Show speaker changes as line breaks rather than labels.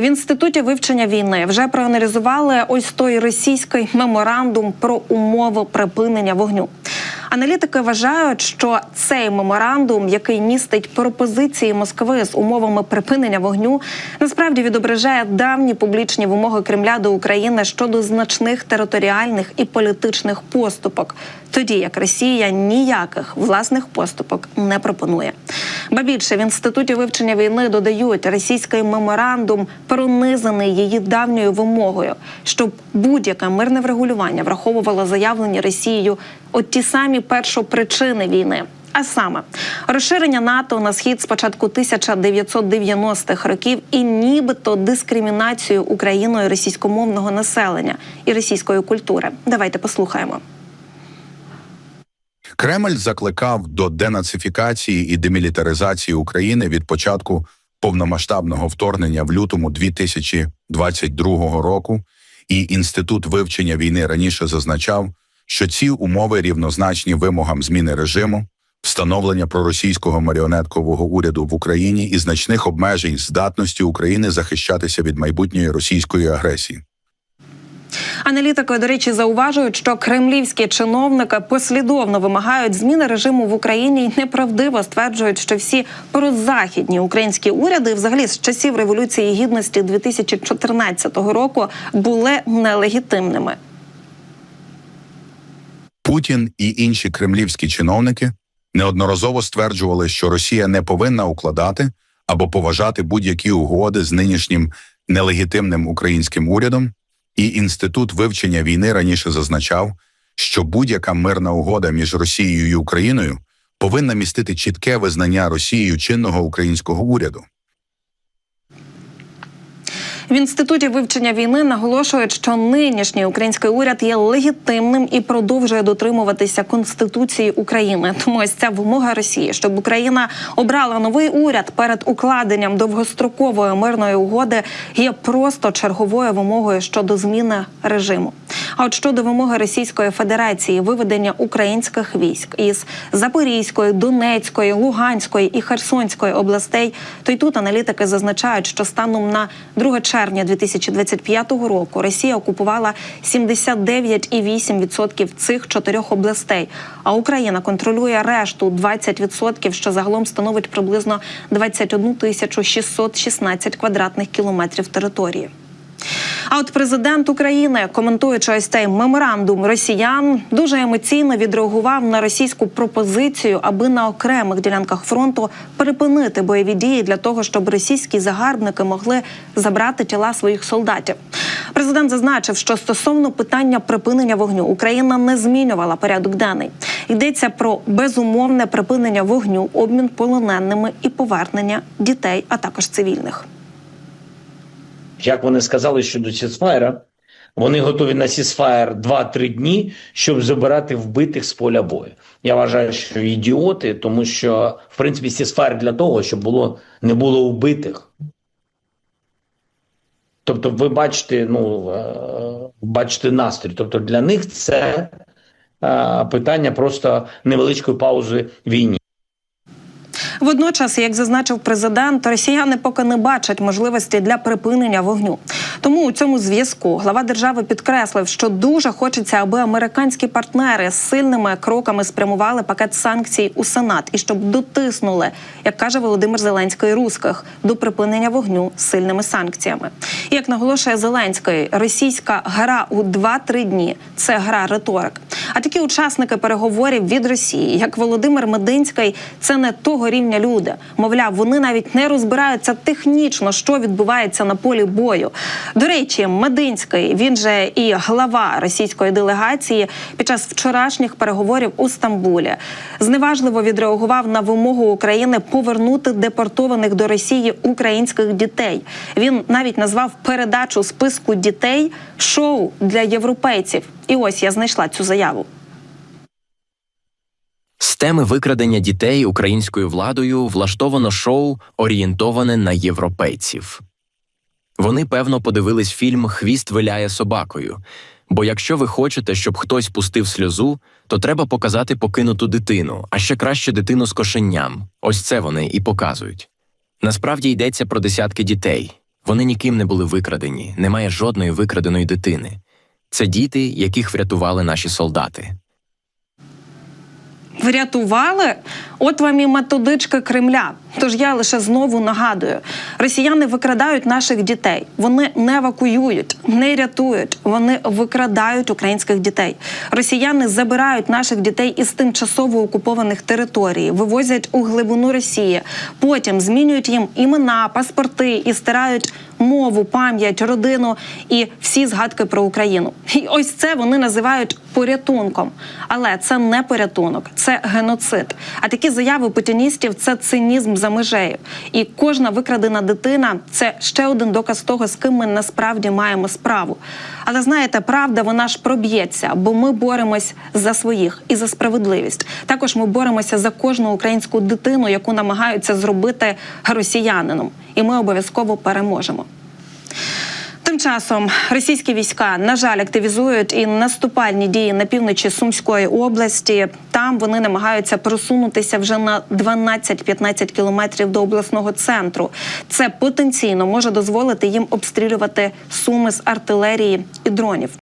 в інституті вивчення війни вже проаналізували ось той російський меморандум про умови припинення вогню. Аналітики вважають, що цей меморандум, який містить пропозиції Москви з умовами припинення вогню, насправді відображає давні публічні вимоги Кремля до України щодо значних територіальних і політичних поступок, тоді як Росія ніяких власних поступок не пропонує. Ба більше в інституті вивчення війни додають російський меморандум пронизаний її давньою вимогою, щоб будь-яке мирне врегулювання враховувало заявлені Росією от ті самі першопричини війни. А саме розширення НАТО на схід з початку 1990-х років і нібито дискримінацію Україною російськомовного населення і російської культури. Давайте послухаємо.
Кремль закликав до денацифікації і демілітаризації України від початку повномасштабного вторгнення в лютому 2022 року. І інститут вивчення війни раніше зазначав, що ці умови рівнозначні вимогам зміни режиму, встановлення проросійського маріонеткового уряду в Україні і значних обмежень здатності України захищатися від майбутньої російської агресії.
Аналітики, до речі, зауважують, що кремлівські чиновники послідовно вимагають зміни режиму в Україні і неправдиво стверджують, що всі прозахідні українські уряди, взагалі з часів революції гідності 2014 року, були нелегітимними.
Путін і інші кремлівські чиновники неодноразово стверджували, що Росія не повинна укладати або поважати будь-які угоди з нинішнім нелегітимним українським урядом, і інститут вивчення війни раніше зазначав, що будь-яка мирна угода між Росією і Україною повинна містити чітке визнання Росією чинного українського уряду.
В інституті вивчення війни наголошують, що нинішній український уряд є легітимним і продовжує дотримуватися конституції України. Тому ось ця вимога Росії, щоб Україна обрала новий уряд перед укладенням довгострокової мирної угоди, є просто черговою вимогою щодо зміни режиму. А от щодо вимоги Російської Федерації виведення українських військ із Запорізької, Донецької, Луганської і Херсонської областей, то й тут аналітики зазначають, що станом на 2 червня 2025 року Росія окупувала 79,8% цих чотирьох областей. А Україна контролює решту 20%, що загалом становить приблизно 21 тисячу 616 квадратних кілометрів території. А от президент України, коментуючи ось цей меморандум росіян, дуже емоційно відреагував на російську пропозицію, аби на окремих ділянках фронту припинити бойові дії для того, щоб російські загарбники могли забрати тіла своїх солдатів. Президент зазначив, що стосовно питання припинення вогню Україна не змінювала порядок денний. Йдеться про безумовне припинення вогню, обмін полоненими і повернення дітей, а також цивільних.
Як вони сказали щодо Сісфаєра, вони готові на Сісфаєр 2-3 дні, щоб забирати вбитих з поля бою. Я вважаю, що ідіоти, тому що в принципі Сісфаєр для того, щоб було не було вбитих. Тобто, ви бачите, ну е, бачите настрій. Тобто для них це е, питання просто невеличкої паузи війні.
Водночас, як зазначив президент, росіяни поки не бачать можливості для припинення вогню. Тому у цьому зв'язку глава держави підкреслив, що дуже хочеться, аби американські партнери сильними кроками спрямували пакет санкцій у Сенат і щоб дотиснули, як каже Володимир Зеленський, русських до припинення вогню сильними санкціями. І як наголошує Зеленський, російська гра у 2-3 дні це гра риторик. А такі учасники переговорів від Росії, як Володимир Мединський, це не того рівня люди. Мовляв, вони навіть не розбираються технічно, що відбувається на полі бою. До речі, Мединський, він же і глава російської делегації під час вчорашніх переговорів у Стамбулі, зневажливо відреагував на вимогу України повернути депортованих до Росії українських дітей. Він навіть назвав передачу списку дітей шоу для європейців. І ось я знайшла цю заяву.
З теми викрадення дітей українською владою влаштовано шоу, орієнтоване на європейців. Вони певно подивились фільм Хвіст виляє собакою. Бо якщо ви хочете, щоб хтось пустив сльозу, то треба показати покинуту дитину, а ще краще дитину з кошенням. Ось це вони і показують. Насправді йдеться про десятки дітей. Вони ніким не були викрадені, немає жодної викраденої дитини. Це діти, яких врятували наші солдати.
Врятували? От вам і методичка Кремля. Тож я лише знову нагадую: росіяни викрадають наших дітей. Вони не евакуюють, не рятують. Вони викрадають українських дітей. Росіяни забирають наших дітей із тимчасово окупованих територій, вивозять у глибину Росії. Потім змінюють їм імена, паспорти і стирають мову, пам'ять, родину і всі згадки про Україну. І ось це вони називають порятунком. Але це не порятунок, це геноцид. А такі заяви путіністів це цинізм за межею. І кожна викрадена дитина це ще один доказ того, з ким ми насправді маємо справу. Але знаєте, правда, вона ж проб'ється, бо ми боремось за своїх і за справедливість. Також ми боремося за кожну українську дитину, яку намагаються зробити росіянином. І ми обов'язково переможемо. Тим часом російські війська, на жаль, активізують і наступальні дії на півночі Сумської області. Там вони намагаються просунутися вже на 12-15 кілометрів до обласного центру. Це потенційно може дозволити їм обстрілювати суми з артилерії і дронів.